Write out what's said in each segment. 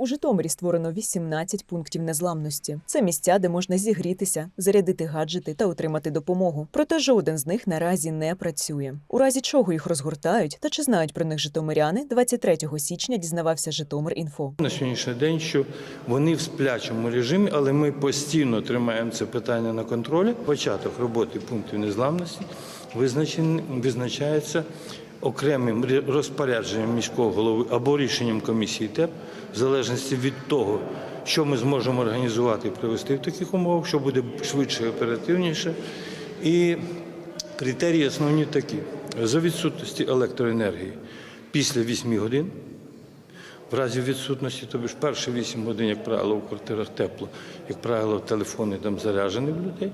У Житомирі створено 18 пунктів незламності. Це місця, де можна зігрітися, зарядити гаджети та отримати допомогу. Проте жоден з них наразі не працює. У разі чого їх розгортають та чи знають про них житомиряни, 23 січня дізнавався Житомир.Інфо. На сьогоднішній день, що вони в сплячому режимі, але ми постійно тримаємо це питання на контролі. Початок роботи пунктів незламності визначається окремим розпорядженням міського голови або рішенням комісії ТЕП, в залежності від того, що ми зможемо організувати і провести в таких умовах, що буде швидше і оперативніше. І критерії основні такі: за відсутності електроенергії після 8 годин. В разі відсутності, тобі ж перші 8 годин, як правило, в квартирах тепло, як правило, телефони там заряджені в людей.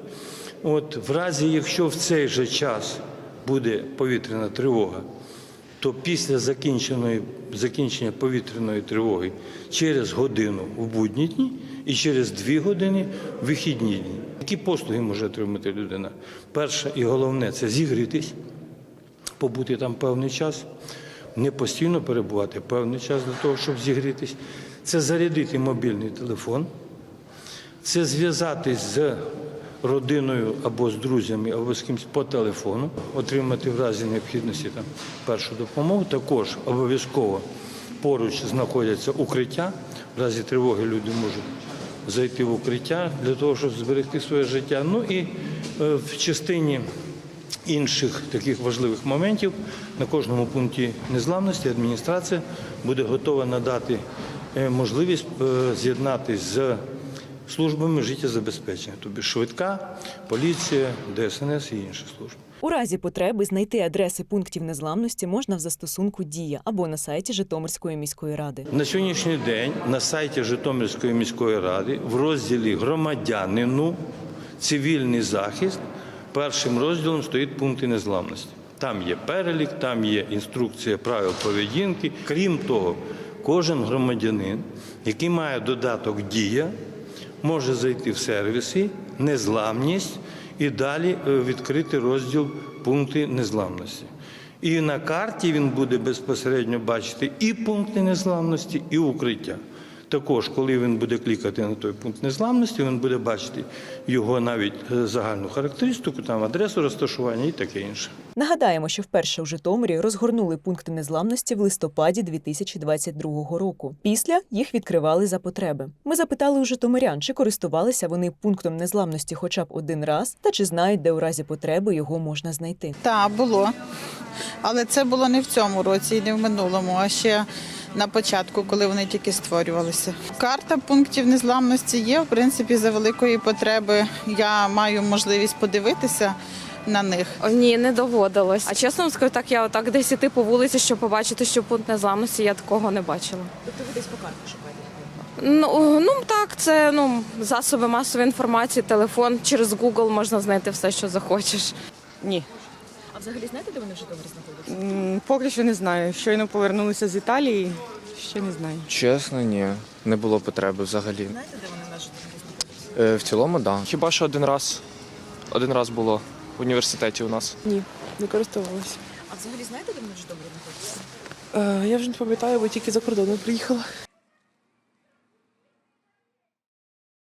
От, в разі, якщо в цей же час буде повітряна тривога, то після закінченої, закінчення повітряної тривоги через годину в будні дні і через дві години в вихідні дні. Які послуги може отримати людина? Перше і головне це зігрітись, побути там певний час, не постійно перебувати певний час для того, щоб зігрітись. Це зарядити мобільний телефон, це зв'язатись з родиною або з друзями, або з кимось по телефону, отримати в разі необхідності там першу допомогу. Також обов'язково поруч знаходяться укриття. В разі тривоги люди можуть зайти в укриття для того, щоб зберегти своє життя. Ну і е, в частині інших таких важливих моментів на кожному пункті незламності адміністрація буде готова надати е, можливість е, з'єднатись з службами життєзабезпечення, тобто швидка, поліція, ДСНС і інші служби. У разі потреби знайти адреси пунктів незламності можна в застосунку Дія або на сайті Житомирської міської ради. На сьогоднішній день на сайті Житомирської міської ради в розділі громадянину цивільний захист першим розділом стоїть пункти незламності. Там є перелік, там є інструкція правил поведінки. Крім того, кожен громадянин, який має додаток Дія, може зайти в сервіси незламність і далі е, відкрити розділ пункти незламності. І на карті він буде безпосередньо бачити і пункти незламності, і укриття. Також, коли він буде клікати на той пункт незламності, він буде бачити його навіть е, загальну характеристику, там адресу розташування і таке інше. Нагадаємо, що вперше у Житомирі розгорнули пункти незламності в листопаді 2022 року. Після їх відкривали за потреби. Ми запитали у житомирян, чи користувалися вони пунктом незламності хоча б один раз, та чи знають, де у разі потреби його можна знайти. Так, було. Але це було не в цьому році і не в минулому, а ще на початку, коли вони тільки створювалися. Карта пунктів незламності є. В принципі, за великої потреби я маю можливість подивитися на них. О, Ні, не доводилось. А чесно вам скажу, так я отак десь іти по вулиці, щоб побачити, що пункт незламності, я такого не бачила. Тобто ви десь по карті шукаєте? Ну, ну так, це ну засоби масової інформації, телефон через Google можна знайти все, що захочеш. Ні, А взагалі знаєте, де вони в Житомирі знаходяться? М, поки що не знаю. Щойно повернулися з Італії, ще не знаю. Чесно, ні. Не було потреби взагалі. Знаєте, де вони в нас знаходяться? Е, в цілому, так. Да. Хіба що один раз. Один раз було в університеті у нас. Ні, не користувалася. А взагалі знаєте, де вони в Житомирі знаходяться? Е, я вже не пам'ятаю, бо тільки за кордоном приїхала.